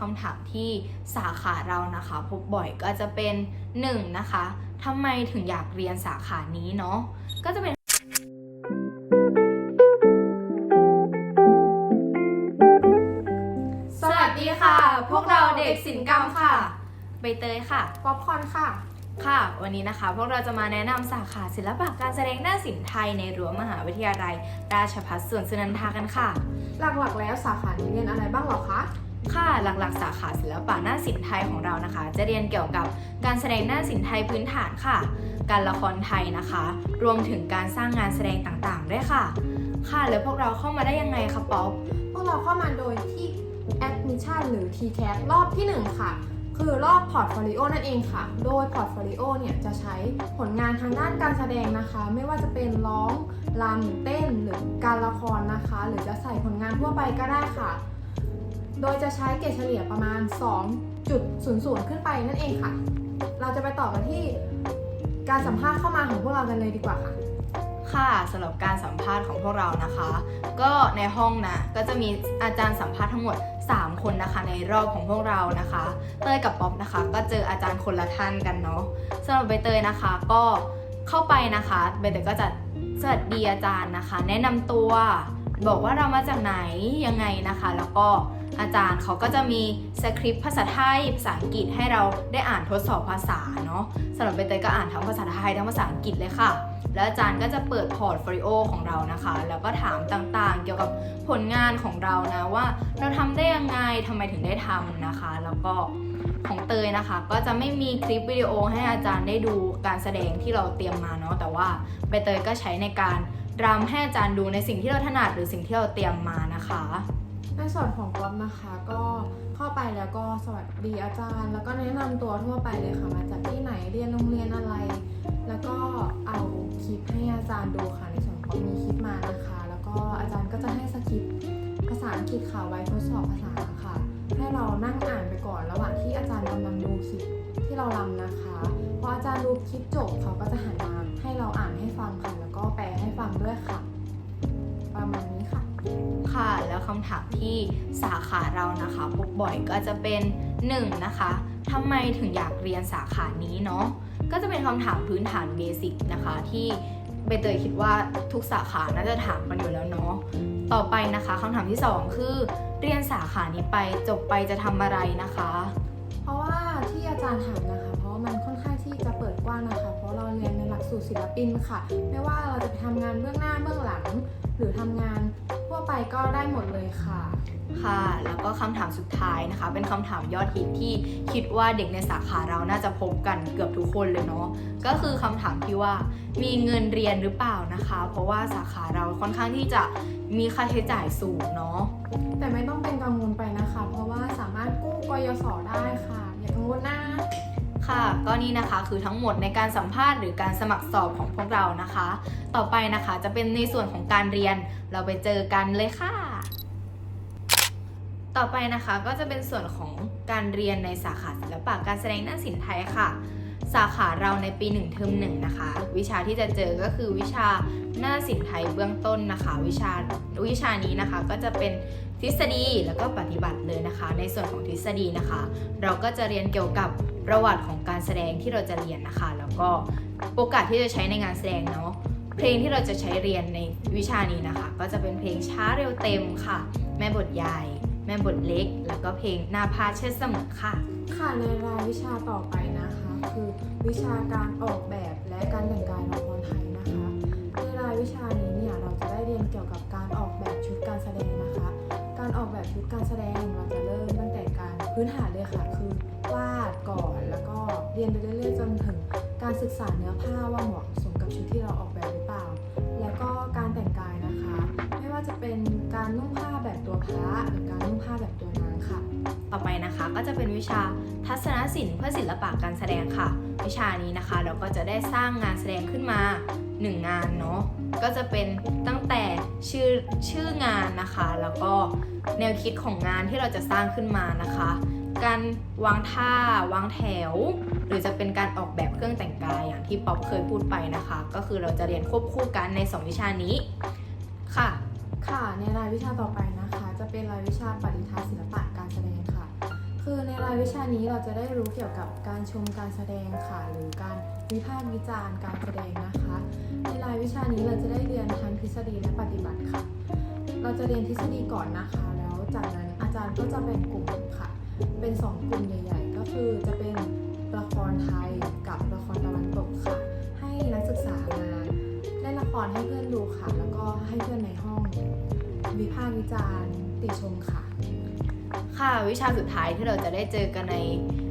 คำถามที่สาขาเรานะคะ พบบ่อยก็จะเป็น 1 นะคะทำไมถึงอยากเรียนสาขานี้เนาะก็จะเป็นสวัสดีค่ะ พวกเราเด็กศิลปกรรมค่ะ ใบเตยค่ะ ป๊อปคอร์นค่ะ ค่ะ วันนี้นะคะ พวกเราจะมาแนะนำสาขาศิลปะการแสดงหน้าศิลป์ไทยในรั้วมหาวิทยาลัย ราชภัฏสวนสุนันทากันค่ะ หลักๆแล้วสาขานี้เรียนอะไรบ้างเหรอคะ ค่ะหลักๆ สาขาศิลปะหน้าศิลป์ไทยของเรานะคะ จะเรียนเกี่ยวกับการแสดงหน้าศิลป์ไทยพื้นฐานค่ะ การละครไทยนะคะ รวมถึงการสร้างงานแสดงต่างๆ ด้วยค่ะ ค่ะแล้วพวกเราเข้ามาได้ยังไงคะป๊อปพวกเราเข้ามาโดยที่ admission หรือ TCAT รอบที่ 1 ค่ะ คือรอบพอร์ตโฟลิโอนั่นเองค่ะ โดยพอร์ตโฟลิโอเนี่ยจะใช้ผลงานทางด้านการแสดงนะคะ ไม่ว่าจะเป็นร้องรำเต้นหรือการละครนะคะ หรือจะใส่ผลงานทั่วไปก็ได้ค่ะ โดยจะใช้เกรดเฉลี่ยประมาณ 2.00 ขึ้นไปนั่นเองค่ะ เราจะไปต่อกันที่การสัมภาษณ์เข้ามาของพวกเรากันเลยดีกว่าค่ะ ค่ะสำหรับการสัมภาษณ์ของพวกเรานะคะ ก็ในห้องนะก็จะมีอาจารย์สัมภาษณ์ทั้งหมด 3 คนนะคะในรอบของพวกเรานะคะ เต้ยกับป๊อปนะคะ ก็เจออาจารย์คนละท่านกันเนาะสำหรับใบเตยนะคะก็เข้าไปนะคะใบเตยก็จะสวัสดีอาจารย์นะคะ แนะนำตัว บอกว่าเรามาจากไหนยังไงนะคะ แล้วก็ อาจารย์เขาก็จะมีสคริปต์ภาษาไทยภาษาอังกฤษให้เราได้อ่านทดสอบภาษาเนาะสำหรับใบเตยก็อ่านทั้งภาษาไทยทั้งภาษาอังกฤษเลยค่ะ แล้วอาจารย์ก็จะเปิดพอร์ตโฟลิโอของเรานะคะ แล้วก็ถามต่างๆ เกี่ยวกับผลงานของเรานะว่าเราทำได้ยังไงทำไมถึงได้ทำนะคะ แล้วก็ของเตยนะคะ ก็จะไม่มีคลิปวิดีโอให้อาจารย์ได้ดูการแสดงที่เราเตรียมมาเนาะแต่ว่าใบเตยก็ใช้ในการรำให้อาจารย์ดูในสิ่งที่เราถนัดหรือสิ่งที่เราเตรียมมานะคะ ในส่วนของก๊อฟนะคะก็เข้าไปแล้วก็สวัสดีอาจารย์ แล้วก็แนะนำตัวทั่วไปเลยค่ะมาจากที่ไหนเรียนโรงเรียนอะไร แล้วก็เอาคลิปให้อาจารย์ดูค่ะในส่วนของมีคลิปมานะคะ แล้วก็อาจารย์ก็จะให้สคริปต์ภาษาอังกฤษค่ะไว้ทดสอบภาษาค่ะ ให้เรานั่งอ่านไปก่อนระหว่างที่อาจารย์กำลังดูคลิปที่เรารำนะคะพออาจารย์ดูคลิปจบเขาก็จะหันมาให้เราอ่านให้ฟังค่ะแล้วก็แปลให้ฟังด้วยค่ะ ประมาณนี้ค่ะ แล้วคำถามที่สาขาเรานะคะพบบ่อยก็จะเป็น 1 นะคะทำไมถึงอยากเรียนสาขานี้เนาะก็จะเป็นคำถามพื้นฐานเบสิกนะคะที่ใบเตยคิดว่าทุกสาขาน่าจะถามกันอยู่แล้วเนาะต่อไปนะคะคำถามที่ 2 คือ เรียนสาขานี้ไปจบไปจะทำอะไรนะคะ เพราะว่าที่อาจารย์ถามนะคะ เพราะมันค่อนข้างที่จะเปิดกว้างนะคะ เพราะเราเรียนในหลักสูตรศิลปินค่ะ ไม่ว่าเราจะไปทำงานเบื้องหน้าเบื้องหลัง หรือทำงาน ทั่วไปก็ได้หมดเลยค่ะ ค่ะ แล้วก็คำถามสุดท้ายนะคะ เป็นคำถามยอดฮิตที่คิดว่าเด็กในสาขาเราน่าจะพบกันเกือบทุกคนเลยเนาะ ก็คือคำถามที่ว่ามีเงินเรียนหรือเปล่านะคะ เพราะว่าสาขาเราค่อนข้างที่จะมีค่าใช้จ่ายสูงเนาะ แต่ไม่ต้องเป็นกังวลไปนะคะ เพราะว่าสามารถกู้กยศได้ค่ะ อย่ากังวลนะ ค่ะ ก็นี่นะคะคือทั้งหมดในการสัมภาษณ์หรือการสมัครสอบของพวกเรานะคะ ต่อไปนะคะจะเป็นในส่วนของการเรียน เราไปเจอกันเลยค่ะ ต่อไปนะคะก็จะเป็นส่วนของการเรียนในสาขาศิลปะการแสดงหน้าศิลป์ไทยค่ะ สาขาเราในปี1เทอมหนึ่งนะคะ วิชาที่จะเจอก็คือวิชาหน้าศิลป์ไทยเบื้องต้นนะคะ วิชาวิชานี้นะคะก็จะเป็นทฤษฎีแล้วก็ปฏิบัติเลยนะคะ ในส่วนของทฤษฎีนะคะ เราก็จะเรียนเกี่ยวกับ ประวัติของการแสดงที่เราจะเรียนนะคะ แล้วก็โอกาสที่จะใช้ในงานแสดงเนาะเพลงที่เราจะใช้เรียนในวิชานี้นะคะ ก็จะเป็นเพลงช้าเร็วเต็มค่ะ แม่บทใหญ่แม่บทเล็ก แล้วก็เพลงนาพาเชิดเสมอค่ะ ค่ะในรายวิชาต่อไปนะคะ คือวิชาการออกแบบและการแต่งกายละครไทยนะคะ ในรายวิชานี้เนี่ยเราจะได้เรียนเกี่ยวกับการออกแบบชุดการแสดงนะคะ การออกแบบชุดการแสดงเราจะเริ่มตั้งแต่การพื้นฐานเลยค่ะ คือวาดก่อนแล้วก็เรียนไปเรื่อยๆจนถึงการศึกษาเนื้อผ้าว่าเหมาะสมกับชุดที่เราออกแบบหรือเปล่า แล้วก็การแต่งกายนะคะ ไม่ว่าจะเป็นการนุ่งผ้าแบบตัวพระหรือการนุ่งผ้าแบบตัวนางค่ะ ต่อไปนะคะก็จะเป็นวิชาทัศนศิลป์เพื่อศิลปะการแสดงค่ะ วิชานี้นะคะ เราก็จะได้สร้างงานแสดงขึ้นมา 1 งานเนาะ ก็จะเป็นตั้งแต่ชื่อชื่องานนะคะ แล้วก็แนวคิดของงานที่เราจะสร้างขึ้นมานะคะ การวางท่าวางแถว หรือจะเป็นการออกแบบเครื่องแต่งกายอย่างที่ป๊อปเคยพูดไปนะคะ ก็คือเราจะเรียนควบคู่กันใน 2 วิชานี้ค่ะค่ะในรายวิชาต่อไปนะคะ จะเป็นรายวิชาปฏิทัศน์ศิลปะการแสดงค่ะ คือในรายวิชานี้เราจะได้รู้เกี่ยวกับการชมการแสดงค่ะ หรือการวิพากษ์วิจารณ์การแสดงนะคะายวิชานี้เราจะได้เรียนทั้งทฤษฎีและปฏิบัติค่ะ เราจะเรียนทฤษฎีก่อนนะคะ แล้วจากนั้นอาจารย์ก็จะแบ่งกลุ่มค่ะ เป็นสองกลุ่มใหญ่ ๆ ก็คือจะเป็นละครไทยกับละครตะวันตกค่ะ ให้นักศึกษามาเล่นละครให้เพื่อนดูค่ะ แล้วก็ให้เพื่อนในห้องวิพากษ์วิจารณ์ติชมค่ะ ค่ะวิชาสุดท้ายที่เราจะได้เจอกันใน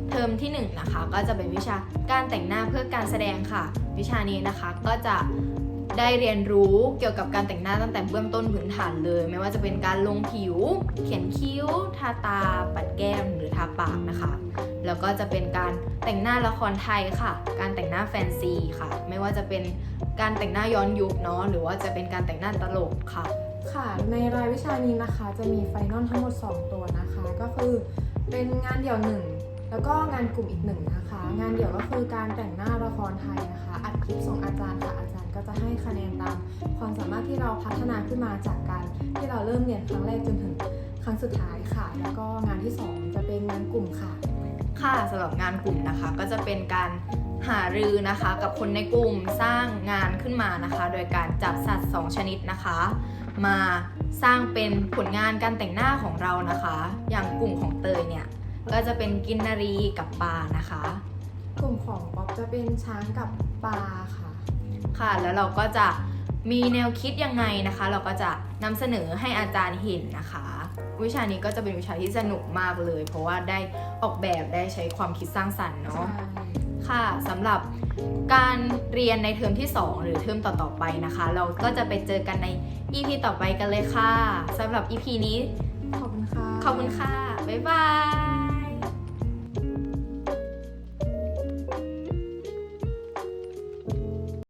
เทอมที่1นงนะคะก็จะเป็นวิชาการแต่งหน้าเพื่อการแสดงค่ะ วิชานี้นะคะก็จะ ได้เรียนรู้เกี่ยวกับการแต่งหน้าตั้งแต่เบื้องต้นพื้นฐานเลย ไม่ว่าจะเป็นการลงผิว เขียนคิ้ว ทาตา ปัดแก้ม หรือทาปากนะคะ แล้วก็จะเป็นการแต่งหน้าละครไทยค่ะ การแต่งหน้าแฟนซีค่ะ ไม่ว่าจะเป็นการแต่งหน้าย้อนยุคเนาะ หรือว่าจะเป็นการแต่งหน้าตลกค่ะ ค่ะ ในรายวิชานี้นะคะ จะมีไฟนอลทั้งหมด 2 ตัวนะคะ ก็คือเป็นงานเดี่ยวหนึ่ง แล้วก็งานกลุ่มอีกหนึ่งนะคะ งานเดี่ยวก็คือการแต่งหน้าละครไทยนะคะ อัดคลิปส่งอาจารย์ค่ะ อาจารย์ก็จะให้คะแนนตาม ความสามารถที่เราพัฒนาขึ้นมาจากการที่เราเริ่มเรียนครั้งแรกจนถึงครั้งสุดท้ายค่ะ แล้วก็งานที่สองจะเป็นงานกลุ่มค่ะ ค่ะสำหรับงานกลุ่มนะคะ ก็จะเป็นการหารือนะคะกับคนในกลุ่มสร้างงานขึ้นมานะคะ โดยการจับสัตว์ 2 ชนิดนะคะ มาสร้างเป็นผลงานการแต่งหน้าของเรานะคะ อย่างกลุ่มของเตยเนี่ย ก็จะเป็นกินนารีกับปลานะคะ กลุ่มของป๊อปจะเป็นช้างกับปลาค่ะ ค่ะ แล้วเราก็จะมีแนวคิดยังไงนะคะ เราก็จะนำเสนอให้อาจารย์เห็นนะคะ วิชานี้ก็จะเป็นวิชาที่สนุกมากเลย เพราะว่าได้ออกแบบได้ใช้ความคิดสร้างสรรค์เนาะค่ะสำหรับการเรียนในเทอมที่ 2 หรือเทอมต่อๆไปนะคะ เราก็จะไปเจอกันใน EP ต่อไปกันเลยค่ะสำหรับ EP นี้ ขอบคุณค่ะ ขอบคุณค่ะ บ๊ายบาย